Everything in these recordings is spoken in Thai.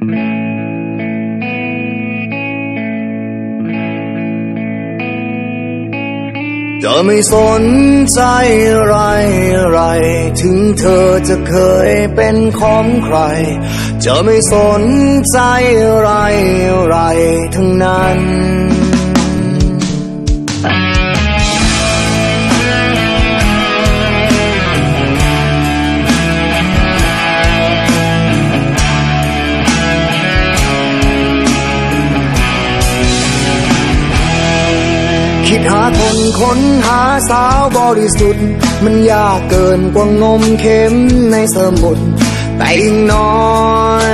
จะไม่สนใจอะไรไร ถึงเธอจะเคยเป็นของใคร จะไม่สนใจไรอะไรทั้งนั้น หาคนค้นหาสาวบริสุทธิ์ มันยากเกินกว่างมเข็มในสมุดแต่อีกน้อย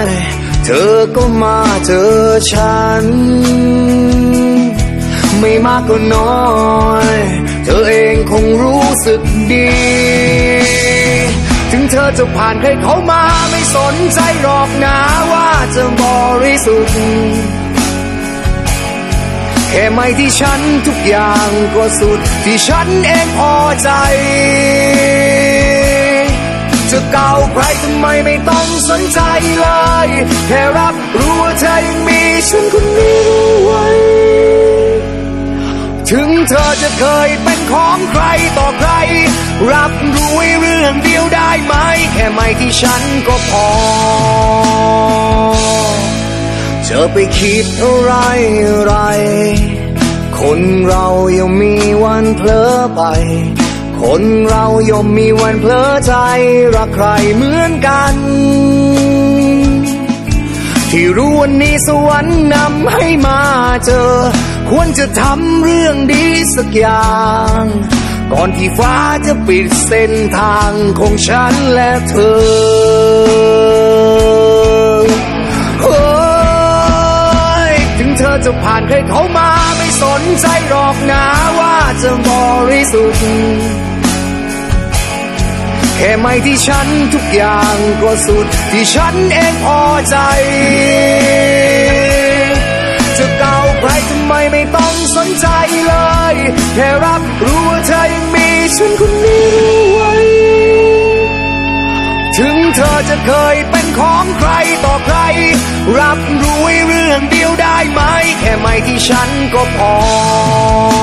เธอก็มาเจอฉัน ไม่มากก็น้อย เธอเองคงรู้สึกดี ถึงเธอจะผ่านใครเขามาไม่สนใจหรอกนะว่าจะบริสุทธิ์ ค่ไม่ที่ฉันทุกอย่างก็สุดที่ฉันเองพอใจ จะเก่าใครทำไมไม่ต้องสนใจเลย แค่รับรู้ว่าเธอยังมีฉันคนนี้ไว้ ถึงเธอจะเคยเป็นของใครต่อใคร รับรู้ไว้เรื่องเดียวได้ไหม แค่ไม่ที่ฉันก็พอ จะไปคิดอะไรอะไร คนเราย่อมมีวันเผลอไป คนเราย่อมมีวันเผลอใจ รักใครเหมือนกัน ที่รู้วันนี้สวรรค์นำให้มาเจอ ควรจะทำเรื่องดีสักอย่าง ก่อนที่ฟ้าจะปิดเส้นทางของฉันและเธอ จะผ่านใครเขามาไม่สนใจหรอกนะว่าจะบริสุทธิ์แค่ไม่ที่ฉันทุกอย่างก็สุดที่ฉันเองพอใจจะเก่าใครทำไมไม่ต้องสนใจเลย แค่รับรู้ว่าเธอยังมีฉันคนนี้ไว้ จะเคยเป็นของใครต่อใคร รับรู้เรื่องเดียวได้ไหม แค่ไม่ที่ฉันก็พอ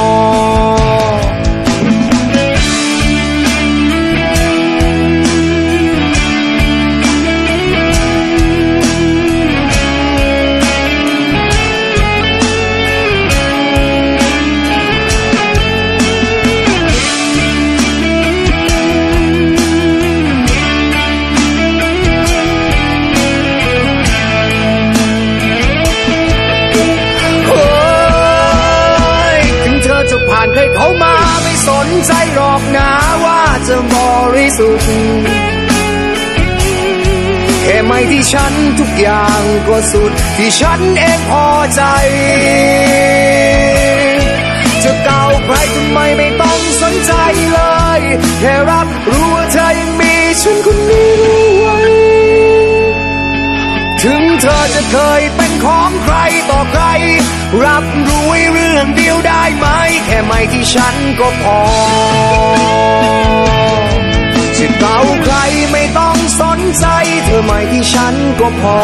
หรอกนะว่าจะบริสุทธิ์แค่ไม่ที่ฉันทุกอย่างก็สุดที่ฉันเองพอใจ จะเก่าใครทำไมไม่ต้องสนใจเลย แค่รับรู้ว่าเธอยังมีฉันคนนี้ เธอจะเคยเป็นของใครต่อใคร รับรู้เรื่องเดียวได้ไหม แค่ไม่ที่ฉันก็พอสิเก่าใครไม่ต้องสนใจ เธอไม่ที่ฉันก็พอ